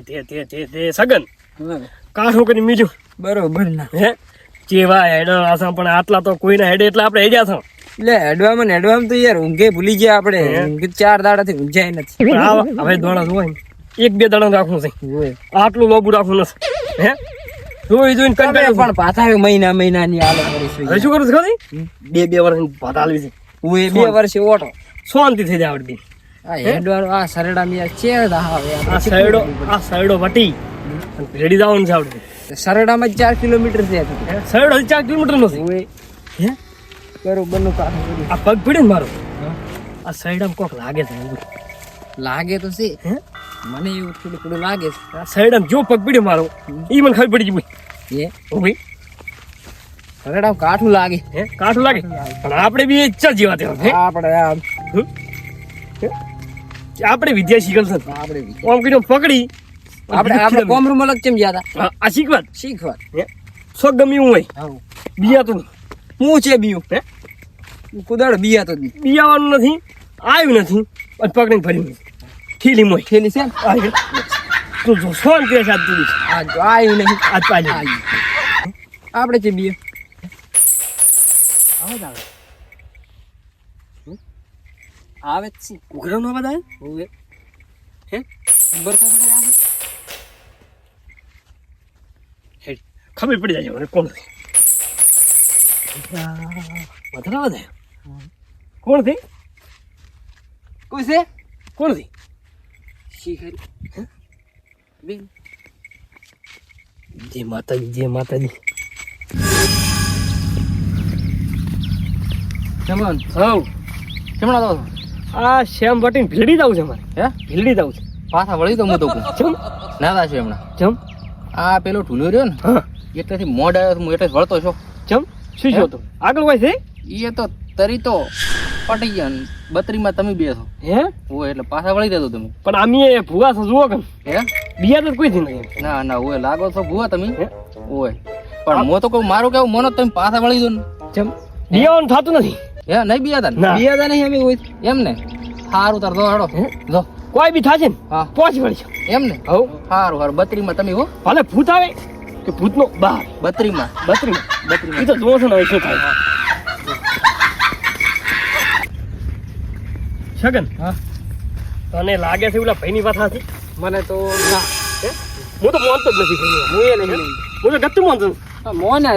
તે તે તે તે સગન. કરી બરોબર ના. હે? જેવા હેડ આસામ પણ આટલા તો કોઈના હેડે એટલે આપણે હેડ્યા છો. એટલે હેડવામાં ને હેડવામાં તો યાર ઊંઘે ભૂલી ગયા આપણે. ચાર દાડાથી ઊંઝાય નથી. હવે દોડા જોવાય એક બે દાડા રાખવું છે. આટલું લોબુ રાખવું નથી. હે? જોઈ જોઈને પણ પાછા મહિના મહિનાની આલો કરીશું હવે શું કરું છું બે બે વર્ષ ભાત હાલવી છે. હું બે વર્ષે ઓટો. શાંતિ થઈ જાય આવડતી. આ હેડવાનું આ સરડા છે જ આ સરડો આ સરડો વટી. રેડી જવાનું છે સરડામાં ચાર કિલોમીટર છે સરડો ચાર કિલોમીટર નો છે હે? બરોબરનું કામ આ પગ પડ્યો ને મારો? આ સાઈડ કોક લાગે છે લાગે તો છે. હે? મને એવું થોડું થોડું લાગે છે. આ સાઈડ જો પગ પડ્યો મારો ઈ મને ખબર પડી ગઈ ઓ ભાઈ. સરડામાં કાઠું લાગે. હે કાઠું લાગે. પણ આપણે બી ચાલ જેવા તેવા આપણે આમ? હે? આપણે વિદ્યા શીખલ સર. આપણે ઓમ કરીને પકડી. આપણે આપણે કોમરૂમ અલગ કેમ ગયા હતા આ શીખવાત શીખવા શીખવા હે સો ગમી હું? હોય. બીયા બિયા તો હું છે બીયું? હે? કુદાડ બીયા તો બીયાવાનું નથી આવ્યું નથી અને પકડીને ફરી ખીલી મોય. થેલી છે તું જો સોન કે સાત તું? આ જો આયું નહીં. આજ પાછી આપણે છે બીયું. આવે. જ છે. ઉઘરાનો અવાજ આવે હોવે. હે? પડે રાહે. હે ખબર પડી જાય મને કોણ વધારે આવ્યો કોણ છે? કોઈ છે? કોણ થઈ શીખરી. બેન. જય માતાજી જય માતાજી. જમણ હવ. કેમણા તો આ શ્યામ વટીને ભીલડી જાવ છે મારે હે? ભીલડી જાવ છે. પાછા વળી તો હું તો જમ. ના છે હમણાં. જમ. આ પેલો ઢૂલ્યો રહ્યો ને એટલેથી મોડ આવ્યો હું એટલે વળતો છો. જમ. શું છો તો આગળ કોઈ છે? એ તો તરી તો પટી ગયા બત્રીમાં તમે બે છો. હે? ઓ એટલે પાછા વળી દેતો તમે. પણ આમી ભૂવા છો જુઓ કે હે? બિયા તો કોઈ થી નહીં. ના ના હોય લાગો છો ભૂવા તમે. ઓય. હોય પણ હું તો કહું મારું કેવું મોનો તમે પાછા વળી દો ને. જમ. બિયાવાનું થતું નથી. હે નહીં બિયાતા ને. બીયા બિયાતા નહીં એમ હોય? એમ ને? સારું તાર દો હેડો. હે? દો કોઈ બી થાશે ને હા. પહોંચી વળી છે એમ ને? હવ સારું સારું બત્રીમાં તમે હો? ભલે ભૂત આવે કે ભૂતનો બહાર બત્રીમાં. બત્રી બત્રીમાં. એ તો જોવો છો ને શું થાય. છગન હા. તને લાગે છે ઓલા ભાઈની વાત હતી મને તો ના. હું? તો મોનતો જ નથી ભાઈ હું એ નહીં હું? તો ગતું માનતો. મોને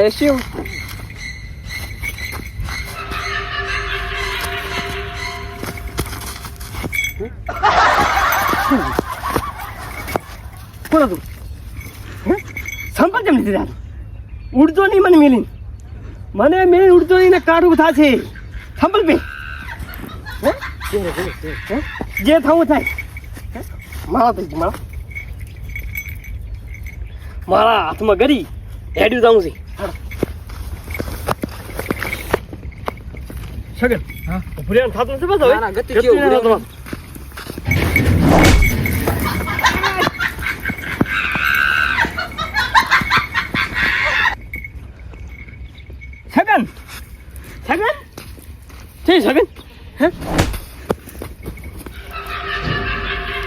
હસ્યું કોણ હતું? સંપર્ક કેમ નથી થતો? ઉડતો નહીં મને મેલી મને મેં ઉડતો નહીં ને કાઢવું થશે. સંપર્ક બે? જે થવું થાય? મારા તો મારા. મારા હાથમાં ગરી હેડ્યું જાઉં છે. સગન ભૂલ્યા થતું નથી બસ હવે? ના, ના, ગતિ ગતિ જેવું ના ભૂલ્યા. થતું. છગન છગન છે છગન હે?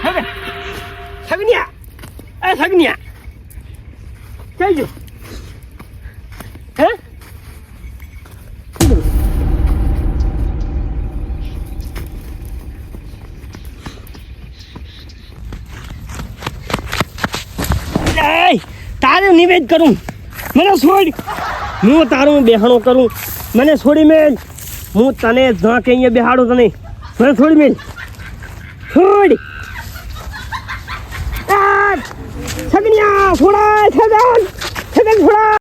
છગન સગનિયા. એ સગનિયા. જઈ જો હે? તારે નિવેદ કરું. મને છોડ. હું તારું બેહણો કરું. મને છોડી મેલ. હું તને જ્યાં કે અહીંયા બેહાડું તને. મને છોડી મેલ. છોડ છગનિયા છોડાય છગન છગન છોડાય